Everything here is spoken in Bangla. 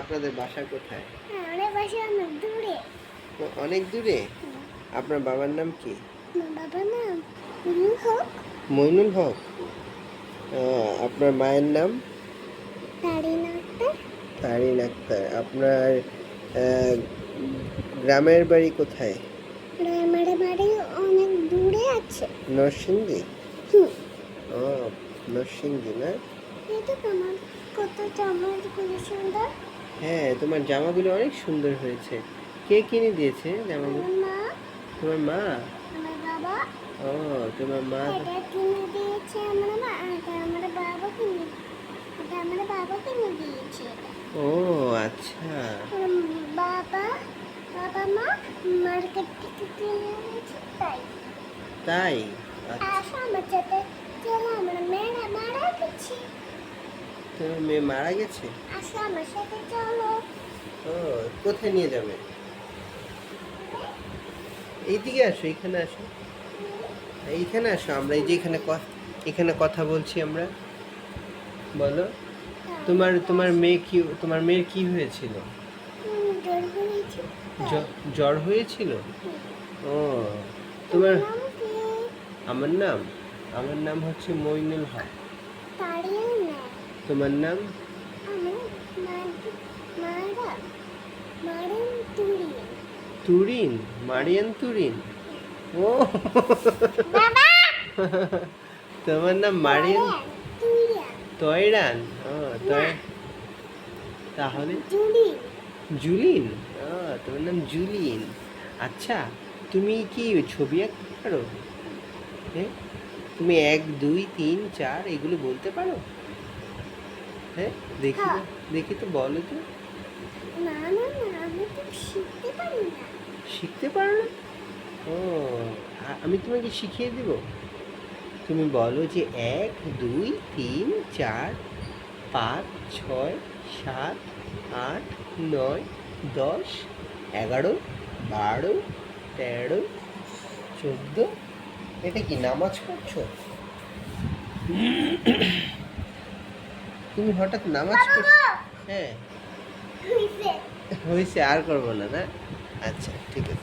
আপনাদের বাসা কোথায়? আমার বাসা অনেক দূরে। অনেক দূরে? আপনার বাবার নাম কি? আমার বাবার নাম নুরুল হক। মইনুল হক? আপনার মায়ের নাম? তারিন আক্তার। তারিন আক্তার। আপনার গ্রামের বাড়ি কোথায়? আমার বাড়ি অনেক দূরে আছে। নরসিংদী? ও নরসিংদী না? এই তো তোমার কত জামাগুলো সুন্দর। হ্যাঁ তোমার জামাগুলো অনেক সুন্দর হয়েছে। কে কিনে দিয়েছে জামাগুলো? মা। তোমার মা? বাবা। ও তোমার মা কিনে দিয়েছে আমার মা। আমার বাবা কিনে এটা আমার বাবা কিনে দিয়েছে ও আচ্ছা। বাবা বাবা মা মার্কেট থেকে কিনে এনেছে তাই। তাই? আচ্ছা। আমার সাথে চলো আমরা মেয়েরা মারা গেছি তোমার মেয়ে মারা গেছে? ও কোথায় নিয়ে যাবে? এইদিকে আসো এখানে আসো। এইখানে আসো আমরা এই যে এখানে এখানে কথা বলছি আমরা। বলো তোমার তোমার মেয়ে কি তোমার মেয়ের কি হয়েছিল? জ্বর হয়েছিল। ও তোমার আমার নাম আমার নাম হচ্ছে মইনুল হক। তোমার নাম? তুরিন। মারিয়ান তুরিন? ও। তোমার নাম মারিয়ান তয়রান। তাহলে? জুলিন। তোমার নাম জুলিন। আচ্ছা তুমি কি ছবি আঁকতে পারো? হ্যাঁ? তুমি এক দুই তিন চার এগুলো বলতে পারো? হ্যাঁ দেখি তো হ্যাঁ। দেখি তো বলো তো। না না না আমি তো শিখতে পারি না। শিখতে পারো না? ও আমি তোমাকে শিখিয়ে দিব। তুমি বলো যে এক দুই তিন চার পাঁচ ছয় সাত আট নয় দশ এগারো বারো তেরো চোদ্দ। এটা কি নামাজ পড়ছো? তুমি হঠাৎ নামাজ পড়ছো? হ্যাঁ। হইছে। হয়েছে আর করব না না? আচ্ছা ঠিক আছে।